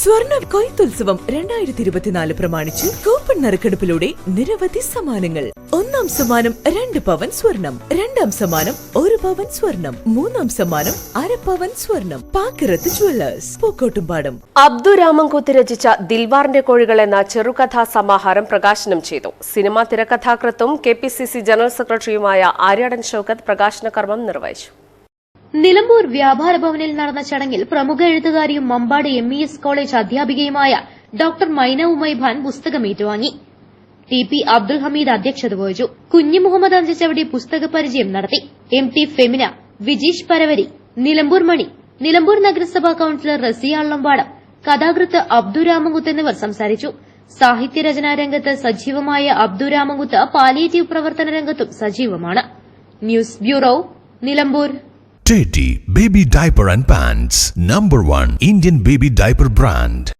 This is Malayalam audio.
സ്വർണ കൊയ്ത്തുത്സവം രണ്ടായിരത്തി ഇരുപത്തിനാല് പ്രമാണിച്ച് കൂപ്പൺ നറുക്കെടുപ്പിലൂടെ നിരവധി സമ്മാനങ്ങൾ. ഒന്നാം സമ്മാനം രണ്ട് പവൻ സ്വർണം രണ്ടാം സമ്മാനം ഒരു പവൻ സ്വർണം മൂന്നാം സമ്മാനം അര പവൻ സ്വർണം. പാക്കിറത്ത് ജുവല്ലേഴ്സ് പൂക്കോട്ടുംപാടം. അബ്ദുരാമൻകൂത്ത് രചിച്ച ദിൽവാറിന്റെ കോഴികൾ എന്ന ചെറുകഥാ സമാഹാരം പ്രകാശനം ചെയ്തു. Cinema തിരക്കഥാകൃത്തും K P C C general സെക്രട്ടറിയുമായ ആര്യാടൻ ഷൌക്കത്ത് പ്രകാശന കർമ്മം നിർവഹിച്ചു. നിലമ്പൂർ വ്യാപാര ഭവനിൽ നടന്ന ചടങ്ങിൽ പ്രമുഖ എഴുത്തുകാരിയും Mampad M E S college അധ്യാപികയുമായ doctor Myna ഉമൈഭാൻ പുസ്തകം ഏറ്റുവാങ്ങി ടി പി അബ്ദുൽ ഹമീദ് അധ്യക്ഷത വഹിച്ചു. കുഞ്ഞു മുഹമ്മദ് അഞ്ചച്ചവടി പുസ്തക പരിചയം നടത്തി. എം ടി ഫെമിന വിജീഷ് പരവരി നിലമ്പൂർ മണി നിലമ്പൂർ നഗരസഭാ കൌൺസിലർ റസിയ അള്ളമ്പാടം കഥാകൃത്ത് അബ്ദുരാമൻകുത്ത് എന്നിവർ സംസാരിച്ചു. സാഹിത്യരചനാ രംഗത്ത് സജീവമായ അബ്ദുരാമൻകുത്ത് പാലിയേറ്റീവ് പ്രവർത്തന രംഗത്തും സജീവമാണ്. News bureau Nilambur. JD Baby Diaper and Pants, number one Indian baby diaper brand.